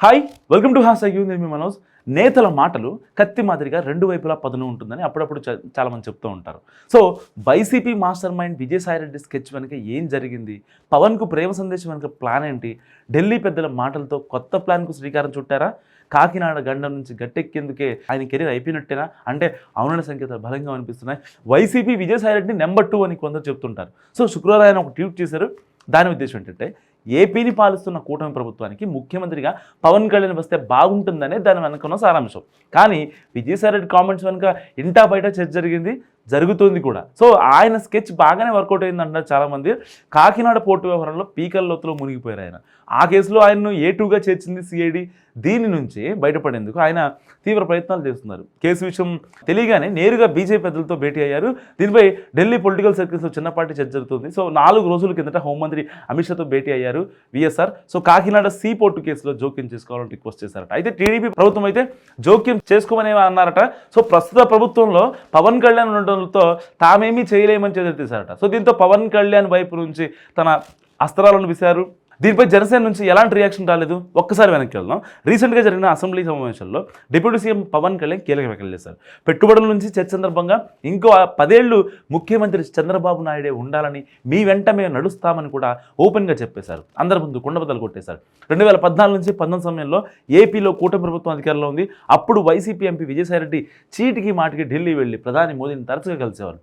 Hi welcome to హాస్ అయ్యూ నేను మీ మనోజ్ నేతల మాటలు కత్తి మాదిరిగా రెండు వైపులా పదును ఉంటుందని అప్పుడప్పుడు చాలామంది చెప్తూ ఉంటారు. So YCP master mind Vijayasai Reddy sketch వెనుక ఏం జరిగింది? పవన్కు ప్రేమ సందేశం వెనుక ప్లాన్ ఏంటి? ఢిల్లీ పెద్దల మాటలతో కొత్త ప్లాన్కు శ్రీకారం చుట్టారా? కాకినాడ గండం నుంచి గట్టెక్కేందుకే ఆయన కెరీర్ అయిపోయినట్టేనా? అంటే అవునన్న సంకేతాలు బలంగా అనిపిస్తున్నాయి. వైసీపీ విజయసాయిరెడ్డిని నెంబర్ టూ అని కొందరు చెప్తుంటారు. సో శుక్రవారం ఆయన ఒక ట్వీట్ చేశారు. దాని ఉద్దేశం ఏంటంటే ఏపీని పాలిస్తున్న కూటమి ప్రభుత్వానికి ముఖ్యమంత్రిగా పవన్ కళ్యాణ్ వస్తే బాగుంటుందనే దాని వెనుకున్న సారాంశం. కానీ విజయసాయిరెడ్డి కామెంట్స్ వెనుక ఇంటా బయట చర్చ జరిగింది జరుగుతుంది కూడా. సో ఆయన స్కెచ్ బాగానే వర్కౌట్ అయింది అంటారు చాలామంది. కాకినాడ పోర్టు వ్యవహారంలో పీకల లోతులో మునిగిపోయారు ఆయన. ఆ కేసులో ఆయన్ను ఏ టూగా చేర్చింది సిఐడి? దీని నుంచి బయటపడేందుకు ఆయన తీవ్ర ప్రయత్నాలు చేస్తున్నారు. కేసు విషయం తెలియగానే నేరుగా బీజేపీ పెద్దలతో భేటీ అయ్యారు. దీనిపై ఢిల్లీ పొలిటికల్ సర్కిల్స్లో చిన్నపాటి చర్చ జరుగుతుంది. సో నాలుగు రోజుల కిందట హోంమంత్రి అమిత్ షాతో భేటీ అయ్యారు VSR. So Kakinada sea port కేసులో జోక్యం చేసుకోవాలని రిక్వెస్ట్ చేశారట. అయితే టీడీపీ ప్రభుత్వం అయితే జోక్యం చేసుకోమని అన్నారట. సో ప్రస్తుత ప్రభుత్వంలో పవన్ కళ్యాణ్ ఉండడంతో తామేమీ చేయలేమని చెదెత్తేశారట సో దీంతో పవన్ కళ్యాణ్ వైపు నుంచి తన అస్త్రాలను విశారు దీనిపై జనసేన నుంచి ఎలాంటి రియాక్షన్ రాలేదు? ఒక్కసారి వెనక్కి వెళ్దాం. రీసెంట్గా జరిగిన అసెంబ్లీ సమావేశంలో డిప్యూటీ సీఎం పవన్ కళ్యాణ్ కీలక వ్యాఖ్యలు చేశారు. పెట్టుబడుల నుంచి చర్చ సందర్భంగా ఇంకో ఆ పదేళ్ళు ముఖ్యమంత్రి చంద్రబాబు నాయుడే ఉండాలని మీ వెంట మేము నడుస్తామని కూడా ఓపెన్గా చెప్పేశారు. అందరి ముందు కుండబద్దలు కొట్టేశారు. రెండు వేల పద్నాలుగు నుంచి పంతొమ్మిది సమయంలో ఏపీలో కూటమి ప్రభుత్వం అధికారంలో ఉంది. అప్పుడు వైసీపీ ఎంపీ విజయసాయిరెడ్డి చీటికి మాటికి ఢిల్లీ వెళ్ళి ప్రధాని మోదీని తరచుగా కలిసేవారు.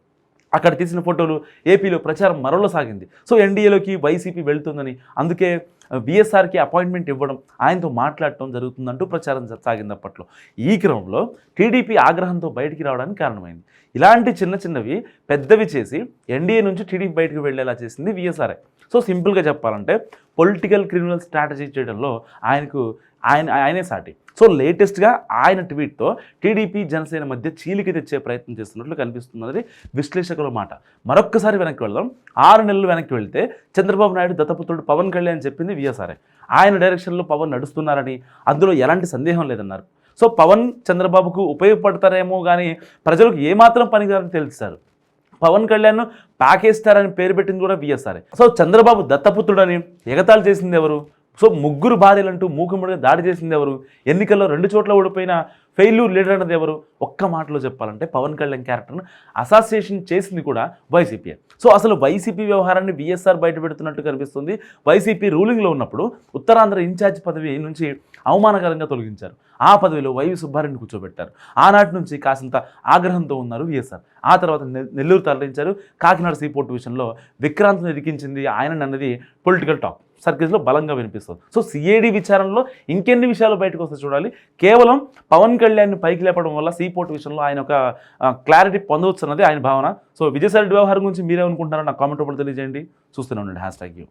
అక్కడ తీసిన ఫోటోలు ఏపీలో ప్రచారం మరోలో సాగింది. సో ఎన్డీఏలోకి వైసీపీ వెళ్తుందని అందుకే బీఎస్ఆర్కి అపాయింట్మెంట్ ఇవ్వడం ఆయనతో మాట్లాడటం జరుగుతుందంటూ ప్రచారం సాగింది అప్పట్లో ఈ క్రమంలో టీడీపీ ఆగ్రహంతో బయటికి రావడానికి కారణమైంది. ఇలాంటి చిన్న చిన్నవి పెద్దవి చేసి ఎన్డీఏ నుంచి టీడీపీ బయటకు వెళ్ళేలా చేసింది విఎస్ఆర్ఐ సో సింపుల్గా చెప్పాలంటే పొలిటికల్ క్రిమినల్ స్ట్రాటజీ చేయడంలో ఆయనకు ఆయన ఆయనే సాటి. సో లేటెస్ట్గా ఆయన ట్వీట్తో టీడీపీ జనసేన మధ్య చీలిక తెచ్చే ప్రయత్నం చేస్తున్నట్లు కనిపిస్తున్నది విశ్లేషకుల మాట. మరొక్కసారి వెనక్కి వెళ్దాం. ఆరు నెలలు వెనక్కి వెళ్తే చంద్రబాబు నాయుడు దత్తపుత్రుడు పవన్ కళ్యాణ్ చెప్పింది విఎస్ఆర్ఐ ఆయన డైరెక్షన్లో పవన్ నడుస్తున్నారని అందులో ఎలాంటి సందేహం లేదన్నారు. సో పవన్ చంద్రబాబుకు ఉపయోగపడతారేమో కానీ ప్రజలకు ఏమాత్రం పనికిరాని తెలుస్తారు పవన్ కళ్యాణ్ అని పేరు పెట్టింది కూడా విఎస్ఆర్ఏ సో చంద్రబాబు దత్తపుత్రుడని ఎగతాళి చేసింది ఎవరు? సో ముగ్గురు భార్యలంటూ మూకుమ్మడిగా దాడి చేసింది ఎవరు? ఎన్నికల్లో రెండు చోట్ల ఓడిపోయిన ఫెయిల్యూర్ లీడర్ అన్నది ఎవరు? ఒక్క మాటలో చెప్పాలంటే పవన్ కళ్యాణ్ క్యారెక్టర్ను అసాసియేషన్ చేసింది కూడా వైసీపీ సో అసలు వైసీపీ వ్యవహారాన్ని బీఎస్ఆర్ బయట పెడుతున్నట్టు కనిపిస్తుంది. వైసీపీ రూలింగ్లో ఉన్నప్పుడు ఉత్తరాంధ్ర ఇన్ఛార్జ్ పదవి నుంచి అవమానకరంగా తొలగించారు. ఆ పదవిలో వైవి సుబ్బారెడ్డిని కూర్చోబెట్టారు. ఆనాటి నుంచి కాసింత ఆగ్రహంతో ఉన్నారు విఎస్ఆర్. ఆ తర్వాత నెల్లూరు తరలించారు. కాకినాడ సీపోర్ట్ విషయంలో విక్రాంత్ను ఇరికించింది ఆయన అన్నది పొలిటికల్ టాక్. సర్కిల్స్లో బలంగా వినిపిస్తుంది. సో సిఐడి విచారణలో ఇంకెన్ని విషయాలు బయటకు వస్తే చూడాలి. కేవలం పవన్ కళ్యాణ్ని పైకి లేపడం వల్ల సీపోర్ట్ విషయంలో ఆయన ఒక క్లారిటీ పొందవచ్చు అన్నది ఆయన భావన. సో విజయసాయి వ్యవహారం గురించి మీరేమనుకుంటున్నారో నా కామెంట్ రూపంలో తెలియజేయండి. చూస్తూనే ఉండండి. Hashtag you.